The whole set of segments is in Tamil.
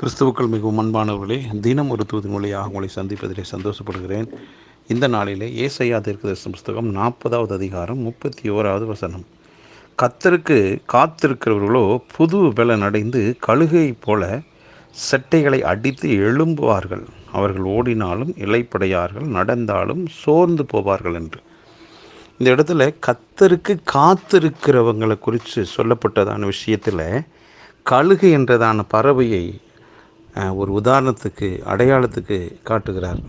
கிறிஸ்துவுக்கள் மிகவும் அன்பானவர்களே தினம் ஒரு தூது மொழியாக உங்களை சந்திப்பதிலே சந்தோஷப்படுகிறேன். இந்த நாளிலே ஏசையா தீர்க்கதரிசன புஸ்தகம் நாற்பதாவது அதிகாரம் முப்பத்தி ஓராவது வசனம். கத்தருக்கு காத்திருக்கிறவர்களோ புது பலன் அடைந்து கழுகை போல செட்டைகளை அடித்து எழும்புவார்கள். அவர்கள் ஓடினாலும் இலைப்படையார்கள் நடந்தாலும் சோர்ந்து போவார்கள் என்று. இந்த இடத்துல கத்தருக்கு காத்திருக்கிறவங்களை குறித்து சொல்லப்பட்டதான விஷயத்தில் கழுகு என்றதான பறவையை ஒரு உதாரணத்துக்கு அடையாளத்துக்கு காட்டுகிறார்.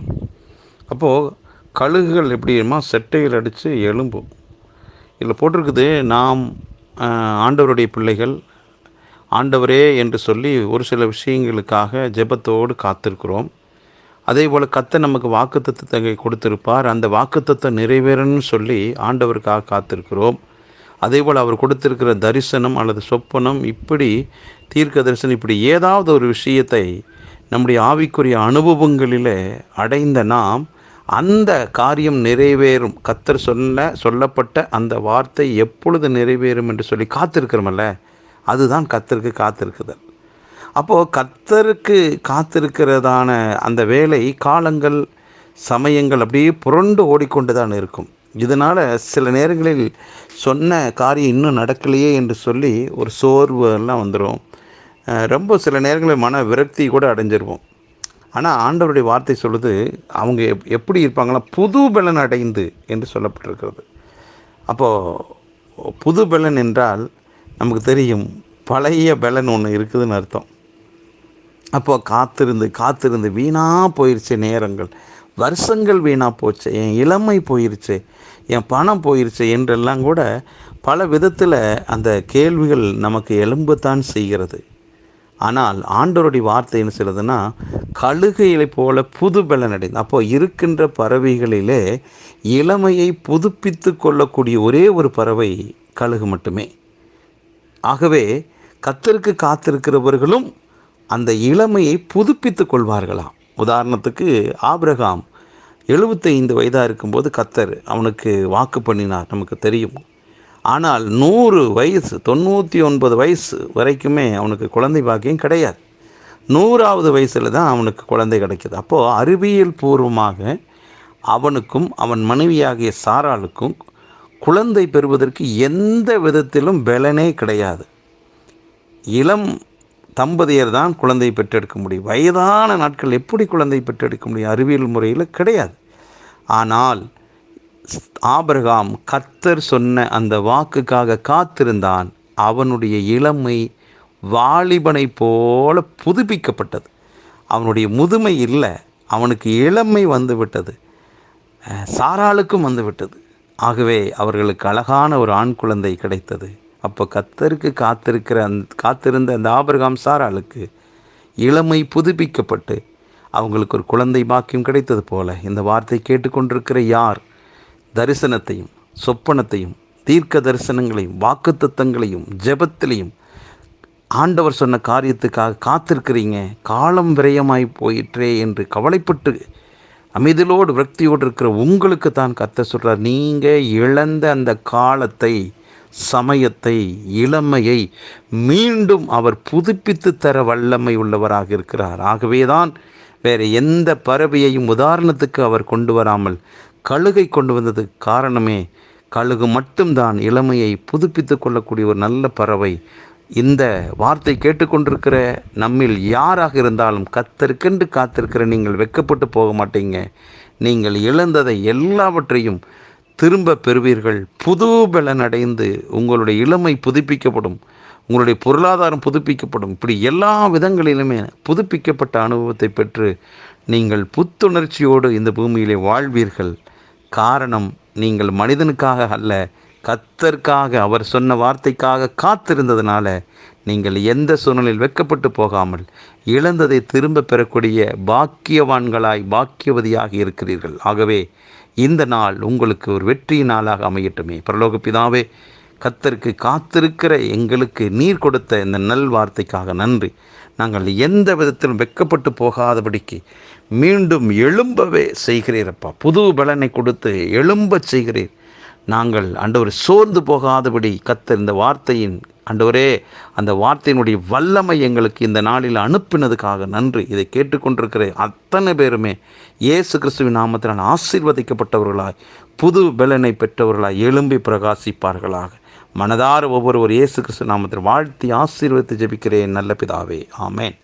அப்போது கழுகுகள் எப்படிமா செட்டையில் அடித்து எலும்பும் இதில் போட்டிருக்குது நாம் ஆண்டவருடைய பிள்ளைகள் ஆண்டவரே என்று சொல்லி ஒரு சில விஷயங்களுக்காக ஜெபத்தோடு காத்திருக்கிறோம். அதே போல் கத்தை நமக்கு வாக்குத்தத்தை கொடுத்திருப்பார். அந்த வாக்குத்தத்தம் நிறைவேறணும்னு சொல்லி ஆண்டவருக்காக காத்திருக்கிறோம். அதே போல் அவர் கொடுத்திருக்கிற தரிசனம் அல்லது சொப்பனம் இப்படி தீர்க்க தரிசனம் இப்படி ஏதாவது ஒரு விஷயத்தை நம்முடைய ஆவிக்குரிய அனுபவங்களிலே அடைந்த நாம் அந்த காரியம் நிறைவேறும். கத்தர் சொல்ல சொல்லப்பட்ட அந்த வார்த்தை எப்பொழுது நிறைவேறும் என்று சொல்லி காத்திருக்கிறோமல்ல? அதுதான் கத்தருக்கு காத்திருக்குதல். அப்போது கத்தருக்கு காத்திருக்கிறதான அந்த வேலை காலங்கள் சமயங்கள் அப்படியே புரண்டு ஓடிக்கொண்டு தான் இருக்கும். இதனால் சில நேரங்களில் சொன்ன காரியம் இன்னும் நடக்கலையே என்று சொல்லி ஒரு சோர்வு எல்லாம் வந்துடும் ரொம்ப சில நேரங்களில் மன விரக்தி கூட அடைஞ்சிருவோம். ஆனால் ஆண்டவருடைய வார்த்தை சொல்லுது அவங்க எப் எப்படி இருப்பாங்களா புது பலன் அடைந்து என்று சொல்லப்பட்டிருக்கிறது. அப்போது புது பலன் என்றால் நமக்கு தெரியும் பழைய பலன் ஒன்று இருக்குதுன்னு அர்த்தம். அப்போது காத்திருந்து காத்திருந்து வீணாக போயிடுச்சு நேரங்கள். வருஷங்கள் வீணாக போச்சு என் இளமை போயிருச்சு என் பணம் போயிருச்சு என்றெல்லாம் கூட பல விதத்தில் அந்த கேள்விகள் நமக்கு எழும்பத்தான் செய்கிறது. ஆனால் ஆண்டவருடைய வார்த்தை என்ன சொல்லுதுன்னா கழுகைகளை போல புது பலன் அடைந்து அப்போ இருக்கின்ற பறவைகளிலே இளமையை புதுப்பித்து கொள்ளக்கூடிய ஒரே ஒரு பறவை கழுகு மட்டுமே. ஆகவே கத்தருக்கு காத்திருக்கிறவர்களும் அந்த இளமையை புதுப்பித்துக் கொள்வார்களாம். உதாரணத்துக்கு ஆபிரகாம் எழுபத்தைந்து வயதாக இருக்கும்போது கத்தர் அவனுக்கு வாக்கு பண்ணினார் நமக்கு தெரியும். ஆனால் நூறு வயசு தொண்ணூற்றி ஒன்பது வயசு வரைக்குமே அவனுக்கு குழந்தை பாக்கியம் கிடையாது. நூறாவது வயசில் தான் அவனுக்கு குழந்தை கிடைக்கிது. அப்போது அறிவியல் பூர்வமாக அவனுக்கும் அவன் மனைவியாகிய சாராளுக்கும் குழந்தை பெறுவதற்கு எந்த விதத்திலும் பலனே கிடையாது. இளம் தம்பதியர் தான் குழந்தை பெற்றெடுக்க முடியும். வயதான நாட்கள் எப்படி குழந்தை பெற்றெடுக்க முடியும் அறிவியல் முறையில் கிடையாது. ஆனால் ஆபிரகாம் கர்த்தர் சொன்ன அந்த வாக்குக்காக காத்திருந்தான். அவனுடைய இளமை வாலிபனை போல புதுப்பிக்கப்பட்டது. அவனுடைய முதுமை இல்லை அவனுக்கு இளமை வந்துவிட்டது. சாராளுக்கும் வந்துவிட்டது. ஆகவே அவர்களுக்கு அழகான ஒரு ஆண் குழந்தை கிடைத்தது. அப்போ கத்தருக்கு காத்திருக்கிற அந் காத்திருந்த அந்த ஆபிரகாம் சாராளுக்கு இளமை புதுப்பிக்கப்பட்டு அவங்களுக்கு ஒரு குழந்தை பாக்கியம் கிடைத்தது போல இந்த வார்த்தை கேட்டுக்கொண்டிருக்கிற யார்? தரிசனத்தையும் சொப்பனத்தையும் தீர்க்க தரிசனங்களையும் வாக்குத்தத்தங்களையும் ஜெபத்திலையும் ஆண்டவர் சொன்ன காரியத்துக்காக காத்திருக்கிறீங்க. காலம் விரயமாய் போயிற்றே என்று கவலைப்பட்டு அமைதலோடு விரக்தியோடு இருக்கிற உங்களுக்கு தான் கத்த சொல்கிறார் நீங்கள் இழந்த அந்த காலத்தை சமயத்தை இளமையை மீண்டும் அவர் புதுப்பித்து தர வல்லமை உள்ளவராக இருக்கிறார். ஆகவேதான் வேறு எந்த பறவையையும் உதாரணத்துக்கு அவர் கொண்டு வராமல் கழுகை கொண்டு வந்ததுக்கு காரணமே கழுகு மட்டும்தான் இளமையை புதுப்பித்து கொள்ளக்கூடிய ஒரு நல்ல பறவை. இந்த வார்த்தை கேட்டுக்கொண்டிருக்கிற நம்மில் யாராக இருந்தாலும் கத்தருக்கென்று காத்திருக்கிற நீங்கள் வெட்கப்பட்டு போக மாட்டீங்க. நீங்கள் இழந்ததை எல்லாவற்றையும் திரும்ப பெறுவீர்கள். புது பலன் அடைந்து உங்களுடைய இளமை புதுப்பிக்கப்படும். உங்களுடைய பொருளாதாரம் புதுப்பிக்கப்படும். இப்படி எல்லா விதங்களிலுமே புதுப்பிக்கப்பட்ட அனுபவத்தை பெற்று நீங்கள் புத்துணர்ச்சியோடு இந்த பூமியிலே வாழ்வீர்கள். காரணம் நீங்கள் மனிதனுக்காக அல்ல கத்தற்காக அவர் சொன்ன வார்த்தைக்காக காத்திருந்ததுனால நீங்கள் எந்த சூழ்நிலையில் வெக்கப்பட்டு போகாமல் இழந்ததை திரும்ப பெறக்கூடிய பாக்கியவான்களாய் பாக்கியவதியாக இருக்கிறீர்கள். ஆகவே இந்த நாள் உங்களுக்கு ஒரு வெற்றி நாளாக அமையட்டுமே. பிரலோக பிதாவே கத்தருக்கு காத்திருக்கிற எங்களுக்கு நீர் கொடுத்த இந்த நல் வார்த்தைக்காக நன்றி. நாங்கள் எந்த விதத்திலும் வெட்கப்பட்டு போகாதபடிக்கு மீண்டும் எழும்பவே செய்கிறீரப்பா புது பலனை கொடுத்து எழும்பச் செய்கிறீர். நாங்கள் அண்டவர் சோர்ந்து போகாதபடி கத்தர் இந்த வார்த்தையின் ஆண்டவரே அந்த வார்த்தையினுடைய வல்லமை எங்களுக்கு இந்த நாளில் அனுப்பினதுக்காக நன்றி. இதை கேட்டுக்கொண்டிருக்கிற அத்தனை பேருமே இயேசு கிறிஸ்துவின் நாமத்தினால் ஆசீர்வதிக்கப்பட்டவர்களாய் புது பலனை பெற்றவர்களாய் எழும்பி பிரகாசிப்பார்களாக. மனதார ஒவ்வொருவர் இயேசு கிறிஸ்து நாமத்தில் வாழ்த்தி ஆசீர்வதித்து ஜெபிக்கிறேன். நல்ல பிதாவே. ஆமேன்.